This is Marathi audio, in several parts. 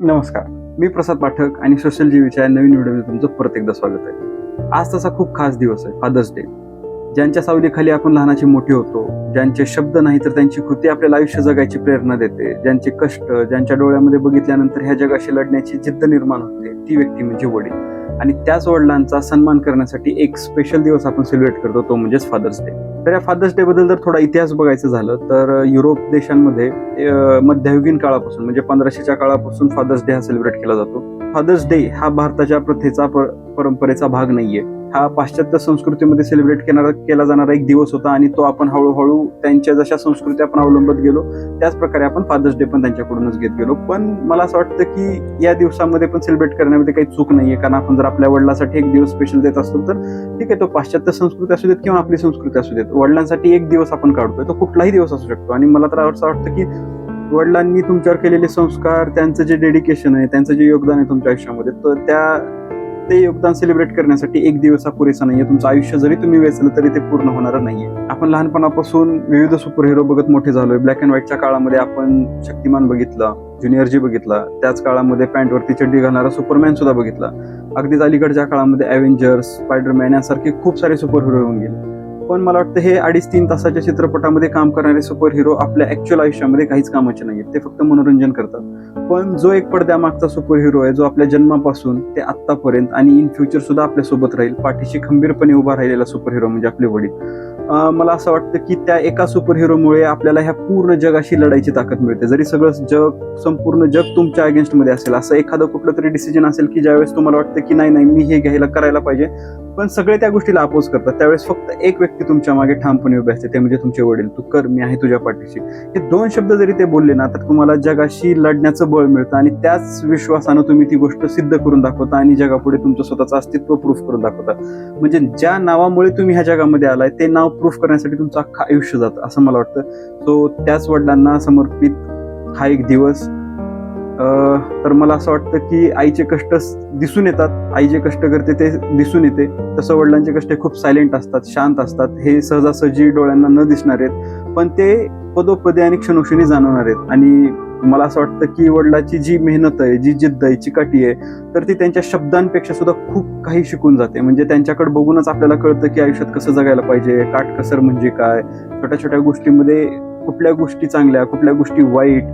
नमस्कार. मी प्रसाद पाठक आणि सोशल जीवीच्या नवीन व्हिडिओमध्ये तुमचं परत एकदा स्वागत आहे. आज तसा खूप खास दिवस आहे फादर्स डे. ज्यांच्या सावलीखाली आपण लहानाची मोठी होतो ज्यांचे शब्द नाही तर त्यांची कृती आपल्याला आयुष्य जगायची प्रेरणा देते ज्यांचे कष्ट ज्यांच्या डोळ्यामध्ये बघितल्यानंतर ह्या जगाशी लढण्याची जिद्द निर्माण होते ती व्यक्ती म्हणजे वडील. आणि त्याच वडिलांचा सन्मान करण्यासाठी एक स्पेशल दिवस आपण सेलिब्रेट करतो तो म्हणजेच फादर्स डे. तर या फादर्स डे बद्दल जर थोडा इतिहास बघायचं झालं तर युरोप देशांमध्ये मध्ययुगीन काळापासून म्हणजे पंधराशेच्या काळापासून फादर्स डे हा सेलिब्रेट केला जातो. फादर्स डे हा भारताच्या प्रथेचा पर- परंपरेचा भाग नाहीये. हा पाश्चात्य संस्कृतीमध्ये सेलिब्रेट केला केला जाणारा एक दिवस होता आणि तो आपण हळूहळू त्यांच्या जशा संस्कृती आपण अवलंबत गेलो त्याच प्रकारे आपण फादर्स डे पण त्यांच्याकडूनच घेत गेलो. पण मला असं वाटतं की या दिवसामध्ये पण सेलिब्रेट करण्यामध्ये काही चूक नाहीये. कारण आपण जर आपल्या वडिलांसाठी एक दिवस स्पेशल देत असतो तर ठीक आहे तो पाश्चात्य संस्कृती असू देत किंवा आपली संस्कृती असू देत वडिलांसाठी एक दिवस आपण काढतोय तो कुठलाही दिवस असू शकतो. आणि मला तर असं वाटतं की वडिलांनी तुमच्यावर केलेले संस्कार त्यांचं जे डेडिकेशन आहे त्यांचं जे योगदान आहे तुमच्या आयुष्यामध्ये तर त्या ते योगदान सेलिब्रेट करण्यासाठी एक दिवस हा पुरेसा नाहीये. तुमचं आयुष्य जरी तुम्ही वेचलं तरी ते पूर्ण होणार नाहीये. आपण लहानपणापासून विविध सुपर हिरो बघत मोठे झालोय. ब्लॅक अँड व्हाईटच्या काळामध्ये आपण शक्तिमान बघितला ज्युनियर जी बघितला त्याच काळामध्ये पॅन्टवरती चड्डी घालणारा सुपरमॅन सुद्धा बघितला. अगदीच अलीकडच्या काळामध्ये अव्हेंजर्स स्पायडरमॅन यासारखे खूप सारे सुपर हिरो होऊन गेले. पण मला वाटतं हे अडीच तीन तासाच्या चित्रपटामध्ये काम करणारे सुपर हिरो आपल्या ऍक्च्युअल आयुष्यामध्ये काहीच कामाचे नाहीत ते फक्त मनोरंजन करतात. पण जो एक पडद्यामागचा सुपर हिरो आहे जो आपल्या जन्मापासून ते आत्तापर्यंत आणि इन फ्युचर सुद्धा आपल्यासोबत राहील पाठीशी खंबीरपणे उभा राहिलेला सुपर हिरो म्हणजे आपले वडील. मला असं वाटतं की त्या एका सुपर हिरोमुळे आपल्याला ह्या पूर्ण जगाशी लढायची ताकद मिळते. जरी सगळं जग संपूर्ण जग तुमच्या अगेन्स्टमध्ये असेल असं एखादं कुठलं तरी डिसिजन असेल की ज्यावेळेस तुम्हाला वाटतं की नाही नाही मी हे घ्यायला करायला पाहिजे. पण सगळे त्या गोष्टीला अपोज करतात. त्यावेळेस फक्त एक व्यक्ती ते तुमच्या मागे ठामपणे उभे असते. ते म्हणजे तुमचे वडील. तू कर मी आहे तुझ्या पाठीशी. हे दोन शब्द जरी ते बोलले ना तर तुम्हाला जगाशी लढण्याचं बळ मिळतं आणि त्याच विश्वासानं तुम्ही ती गोष्ट सिद्ध करून दाखवता आणि जगापुढे तुमचं स्वतःचं अस्तित्व प्रूफ करून दाखवता. म्हणजे ज्या नावामुळे तुम्ही ह्या जगामध्ये आलाय ते नाव प्रूफ करण्यासाठी तुमचं अख्खं आयुष्य जातं असं मला वाटतं. सो त्याच वडिलांना समर्पित हा एक दिवस तर मला असं वाटतं की आईचे कष्ट दिसून येतात. आई जे कष्ट करते ते दिसून येते. तसं वडिलांचे कष्ट हे खूप सायलेंट असतात शांत असतात. हे सहजासहजी डोळ्यांना न दिसणार आहेत. पण ते पदोपदे आणि क्षणोक्षणी जाणवणार आहेत. आणि मला असं वाटतं की वडिलाची जी मेहनत आहे जी जिद्द आहे चिकाटी आहे तर ती त्यांच्या शब्दांपेक्षा सुद्धा खूप काही शिकून जाते. म्हणजे त्यांच्याकडे बघूनच आपल्याला कळतं की आयुष्यात कसं जगायला पाहिजे काटकसर म्हणजे काय? छोट्या छोट्या गोष्टीमध्ये कुठल्या गोष्टी चांगल्या कुठल्या गोष्टी वाईट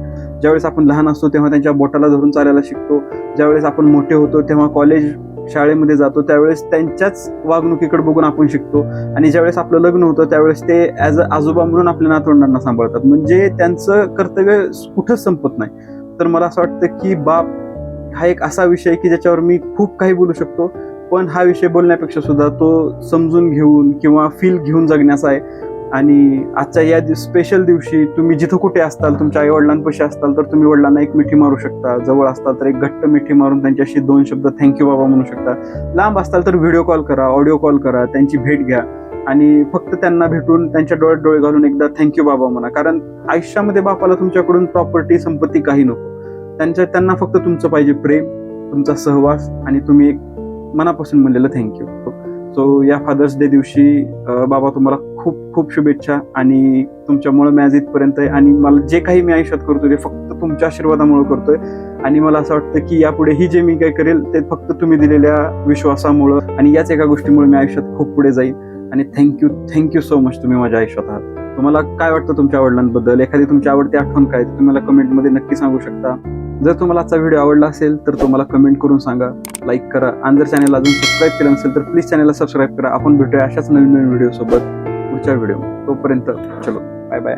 ज्यावेळेस आपण लहान असतो तेव्हा त्यांच्या बोटाला धरून चालायला शिकतो ज्यावेळेस आपण मोठे होतो तेव्हा कॉलेज शाळेमध्ये जातो त्यावेळेस त्यांच्याच वागणुकीकडे बघून आपण शिकतो. आणि ज्यावेळेस आपलं लग्न होतं त्यावेळेस ते ॲज अ आजोबा म्हणून आपल्या नातवंडांना सांभाळतात. म्हणजे त्यांचं कर्तव्य कुठंच संपत नाही. तर मला असं वाटतं की बाप हा एक असा विषय की ज्याच्यावर मी खूप काही बोलू शकतो. पण हा विषय बोलण्यापेक्षा सुद्धा तो समजून घेऊन किंवा फील घेऊन जगण्याचा आहे. आणि आजच्या या स्पेशल दिवशी तुम्ही जिथं कुठे असताल तुमच्या आई वडिलांपाशी असताल तर तुम्ही वडिलांना एक मिठी मारू शकता. जवळ असताल तर एक घट्ट मिठी मारून त्यांच्याशी दोन शब्द थँक्यू बाबा म्हणू शकता. लांब असताल तर व्हिडिओ कॉल करा ऑडिओ कॉल करा त्यांची भेट घ्या. आणि फक्त त्यांना भेटून त्यांच्या डोळ्यात डोळे घालून एकदा थँक्यू बाबा म्हणा. कारण आयुष्यामध्ये बापाला तुमच्याकडून प्रॉपर्टी संपत्ती काही नको. त्यांच्या त्यांना फक्त तुमचं पाहिजे प्रेम तुमचा सहवास आणि तुम्ही एक मनापासून म्हणलेलं थँक्यू सो या फादर्स डे दिवशी बाबा तुम्हाला खूप खूप शुभेच्छा आणि तुमच्यामुळे मी आज इथपर्यंत आहे आणि मला जे काही मी आयुष्यात करतोय ते फक्त तुमच्या आशीर्वादामुळे करतोय. आणि मला असं वाटतं की यापुढे ही जे मी काय करेल ते फक्त तुम्ही दिलेल्या विश्वासामुळं आणि याच एका गोष्टीमुळे मी आयुष्यात खूप पुढे जाईल आणि थँक्यू थँक्यू सो मच तुम्ही माझ्या आयुष्यात आहात. तुम्हाला काय वाटतं तुमच्या वडिलांबद्दल? एखादी तुमची आवडती आठवण काय? तुम्ही मला कमेंटमध्ये नक्की सांगू शकता. जर तुम्हाला आजचा व्हिडिओ आवडला असेल तर तो मला कमेंट करून सांगा. लाईक करा. आणि जर चॅनल अजून सबस्क्राईब केलं नसेल तर प्लीज चॅनलला सबस्क्राईब करा. आपण भेटूया अशाच नवीन नवीन व्हिडिओसोबत. पुढच्या व्हिडिओ तोपर्यंत चलो बाय बाय